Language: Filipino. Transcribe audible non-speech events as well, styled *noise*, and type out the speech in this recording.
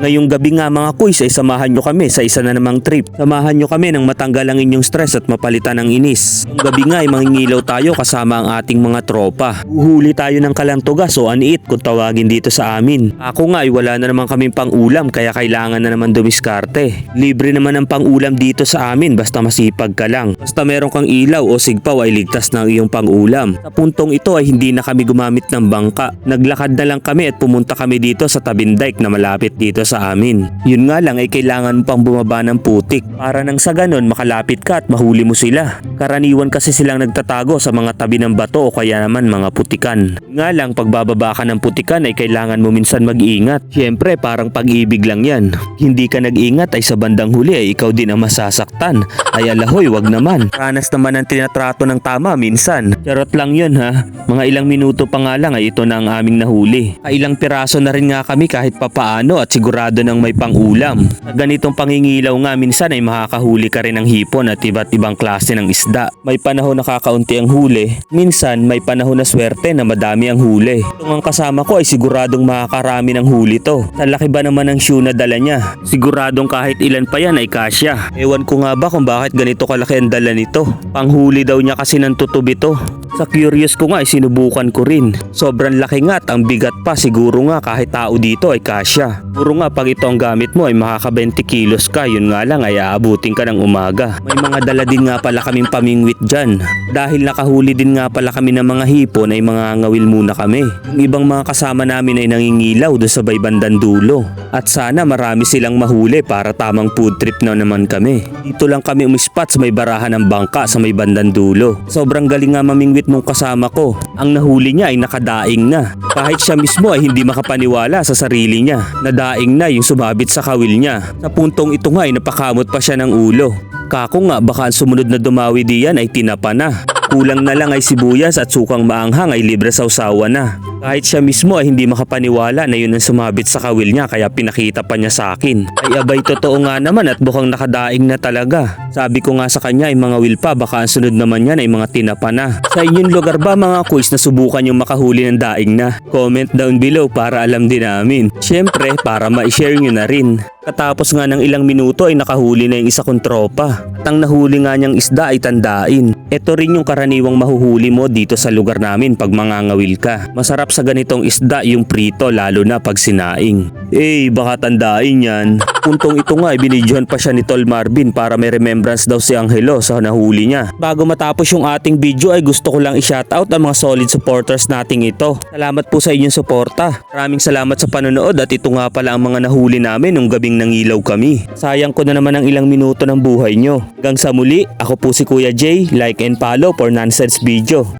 Ngayong gabi nga mga kuys ay samahan nyo kami sa isa na namang trip. Samahan nyo kami nang matanggal ang inyong stress at mapalitan ng inis. Ngayong gabi nga ay mangingilaw tayo kasama ang ating mga tropa. Uhuli tayo ng kalantugas o aniit kung tawagin dito sa amin. Ako nga ay wala na naman kaming pang-ulam kaya kailangan na naman dumiskarte. Libre naman ang pang-ulam dito sa amin basta masipag ka lang. Basta meron kang ilaw o sigpaw ay ligtas ng iyong pang-ulam. Sa puntong ito ay hindi na kami gumamit ng bangka. Naglakad na lang kami at pumunta kami dito sa tabing dike na malapit dito sa amin. Yun nga lang ay kailangan mo pang bumaba ng putik para nang sa ganon makalapit ka at mahuli mo sila. Karaniwan kasi silang nagtatago sa mga tabi ng bato o kaya naman mga putikan. Nga lang pagbababa ka ng putikan ay kailangan mo minsan mag-iingat. Siyempre parang pag-ibig lang yan. Hindi ka nag-ingat ay sa bandang huli ay ikaw din ang masasaktan. Ay alahoy wag naman. Ranas naman ang tinatrato ng tama minsan. Charot lang yun ha. Mga ilang minuto pa nga lang ay ito na ang aming nahuli. Kailang piraso na rin nga kami kahit papaano at sigurado nang may pang-ulam. Sa ganitong pangingilaw nga minsan ay makakahuli ka rin ng hipon at iba't ibang klase ng isda. May panahon na kakaunti ang huli. Minsan may panahon na swerte na madami ang huli. Itong ang kasama ko ay siguradong makakarami ng huli to. Sa laki ba naman ng shoe na dala niya? Siguradong kahit ilan pa yan ay kasya. Ewan ko nga ba kung bakit ganito kalaki ang dala nito. Panghuli daw niya kasi ng tutub ito. Sa curious ko nga ay sinubukan ko rin. Sobrang laki nga at ang bigat pa siguro nga kahit tao dito ay kasya. Puro nga pag ito ang gamit mo ay makaka 20 kilos ka yun nga lang ay aabutin ka ng umaga. May mga dala din nga pala kaming pamingwit dyan. Dahil nakahuli din nga pala kami ng mga hipon ay mga ngawil muna kami. Yung ibang mga kasama namin ay nangingilaw do sa bay bandang dulo. At sana marami silang mahuli para tamang food trip na naman kami. Dito lang kami umispat sa may barahan ng bangka sa may bandang dulo. Sobrang galing nga mamingwit nung kasama ko. Ang nahuli niya ay nakadaing na. Kahit siya mismo ay hindi makapaniwala sa sarili niya. Nadaing na yung sumabit sa kawil niya. Sa puntong ito nga ay napakamot pa siya ng ulo. Kako nga baka ang sumunod na dumawi diyan ay tinapa na. Kulang na lang ay sibuyas at sukang maanghang ay libre sa usawa na. Kahit siya mismo ay hindi makapaniwala na yun ang sumabit sa kawil niya kaya pinakita pa niya sa akin. Ay abay totoo nga naman at mukhang nakadaing na talaga. Sabi ko nga sa kanya ay mga will pa baka ang sunod naman yan ay mga tinapa na. Sa inyong lugar ba mga quiz na subukan yung makahuli ng daing na? Comment down below para alam din namin. Siyempre para ma-share nyo na rin. Katapos nga ng ilang minuto ay nakahuli na yung isa kong tropa. At ang nahuli nga niyang isda ay tandain. Ito rin yung karaniwang mahuhuli mo dito sa lugar namin pag mangangawil ka. Masarap sa ganitong isda yung prito lalo na pag sinaing. Eh, baka tandain yan. *laughs* Puntong ito nga, ibinidyohan pa siya ni Tol Marvin para may remembrance daw si Angelo sa nahuli niya. Bago matapos yung ating video ay gusto ko lang i-shoutout ang mga solid supporters nating ito. Salamat po sa inyong suporta. Maraming salamat sa panonood at ito nga pala ang mga nahuli namin nung gabing nangilaw kami. Sayang ko na naman ang ilang minuto ng buhay nyo. Hanggang sa muli, ako po si Kuya Jay. Like and follow for nonsense video.